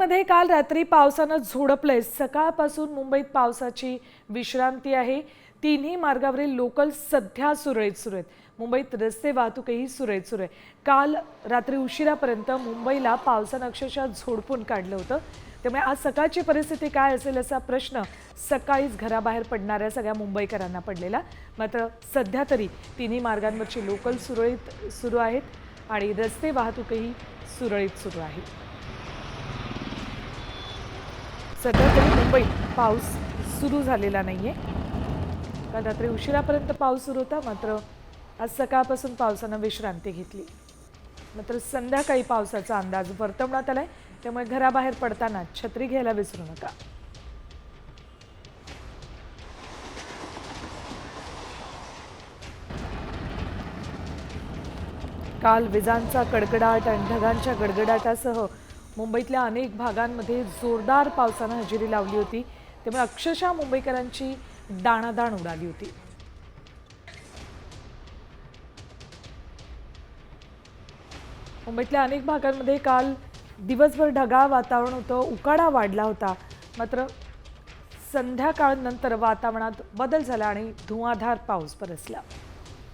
मुंबईमध्ये काल रात्री पावसानं झोडपलंय. सकाळपासून मुंबईत पावसाची विश्रांती आहे. तिन्ही मार्गावरील लोकल सध्या सुरळीत सुरू आहेत. मुंबईत रस्ते वाहतूकही सुरळीत सुरू आहे. काल रात्री उशिरापर्यंत मुंबईला पावसानं अक्षरशः झोडपून काढलं होतं. त्यामुळे आज सकाळची परिस्थिती काय असेल असा प्रश्न सकाळीच घराबाहेर पडणाऱ्या सगळ्या मुंबईकरांना पडलेला. मात्र सध्या तरी तिन्ही मार्गांवरची लोकल सुरळीत सुरू आहेत आणि रस्ते वाहतूकही सुरळीत सुरू आहे. सध्या तरी मुंबईत पाऊस सुरू झालेला नाहीये. काल रात्री उशिरापर्यंत पाऊस सुरू होता मात्र आज सकाळपासून पावसानं विश्रांती घेतली. मात्र संध्याकाळी पावसाचा अंदाज वर्तवण्यात आलाय त्यामुळे घराबाहेर पडताना छत्री घ्यायला विसरू नका. काल विजांचा कडकडाट आणि ढगांच्या गडगडाटासह मुंबईतल्या अनेक भागांमध्ये जोरदार पावसानं हजेरी लावली होती. त्यामुळे अक्षरशः मुंबईकरांची दाणादाण उडाली होती. मुंबईतल्या अनेक भागांमध्ये काल दिवसभर ढगाळ वातावरण होतं उकाडा वाढला होता. मात्र संध्याकाळनंतर वातावरणात बदल झाला आणि धुवाधार पाऊस बरसला